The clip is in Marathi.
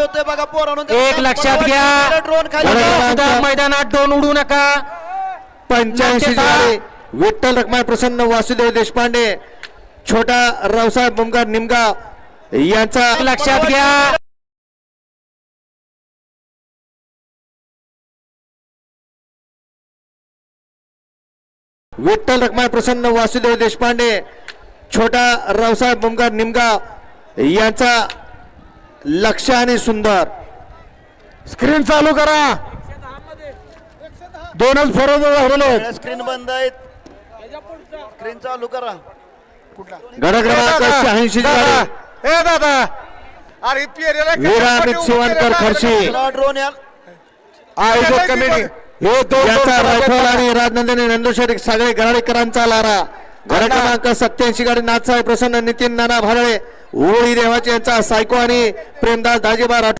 होतोय बघा पोरांनो. एक लक्षात घ्या. ड्रोन खाली. सुद्धा मैदानात दोन उडू नका. पंच्याऐंशी. झाले. विठ्ठल रखमाय प्रसन्न वासुदेव देशपांडे छोटा रावसाहेब बुमगार निमगाव यांचा लक्षात घ्या. विठ्ठल रखमाय प्रसन्न वासुदेव देशपांडे छोटा रावसाहेब बुमगार निमगाव यांचा लक्ष आणि सुंदर. स्क्रीन चालू करा. दोनच फरक राहिले स्क्रीन बंद आहेत. स्क्रीन चालू करा. गड क्रमांक शहाऐंशी ए दादा. अरे खर्शी. आयोजक कमिटी. हे रायफल आणि राजनंदिनी नंदुशेठ सागळे गराडेकरांचा लारा. गड क्रमांक सत्याऐंशी गाडी नाथसाहेब प्रसन्न नितीन नाना भारळे ओळी देवाचे यांचा सायको आणि प्रेमदास दाजेबा राठोड